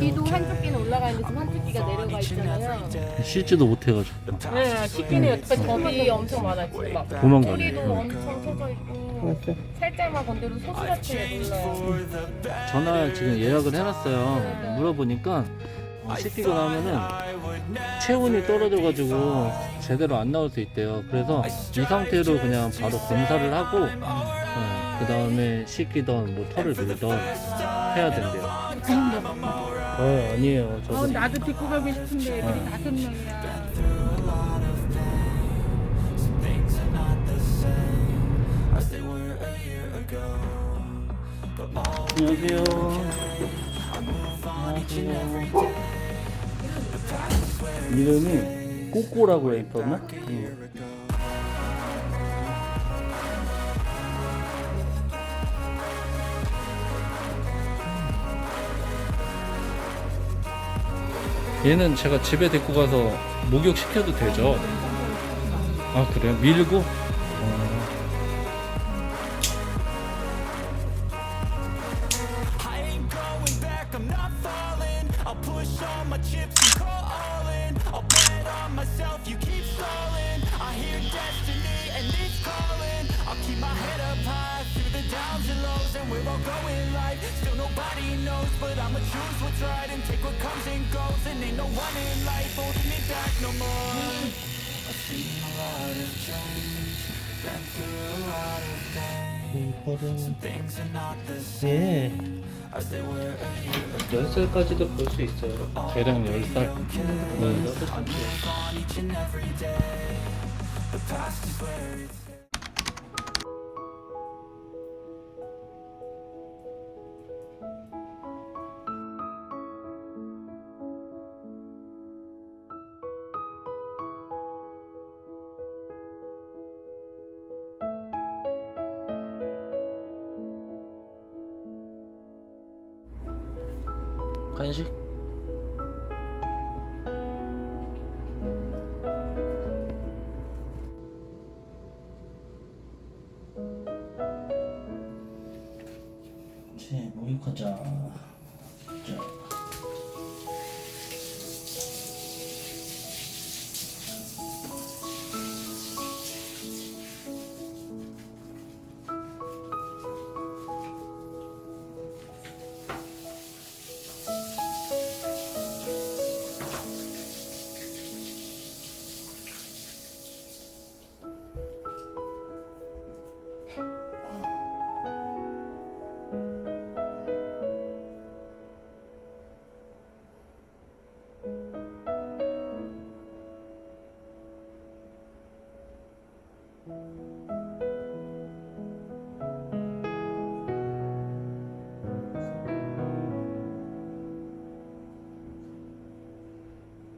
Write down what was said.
귀도 한쪽 귀는 올라가는데 지금 한쪽 귀가 내려가 있잖아요. 씻지도 못해가지고. 네, 씻기는 옆에 겁이 엄청 많아요. 지금 막. 도망가네 꼬리도 엄청 펴져 있고 살짝만 건드려도 소스 같은 게 놀라요. 전화 지금 예약을 해놨어요. 물어보니까 어, 씻기고 나면은 체온이 떨어져가지고 제대로 안 나올 수 있대요 그래서 이 상태로 그냥 바로 검사를 하고 그 다음에 씻기던 뭐 털을 밀던 해야 된대요 어 아니에요 어, 저도 나도 데리고 가고 싶은데 어. 애들이 다섯 명이야. things are not the same as they were a year ago. But all 안녕하세요 안녕하세요 이름이 꼬꼬라고 했었나? 응. 얘는 제가 집에 데리고 가서 목욕 시켜도 되죠? 아 그래요? 밀고? All my chips and call all in. I'll bet on myself, you keep stalling. I hear destiny and it's calling. I'll keep my head up high through the downs and lows, and we're all going life. Still nobody knows, but I'ma choose what's right and take what comes and goes. And ain't no one in life holding me back no more. I've seen a lot of change, 예. ago. 10살까지도 볼 수 있어요. 대략 10살. 네. on each and every 간식? 제 목욕하자. 자.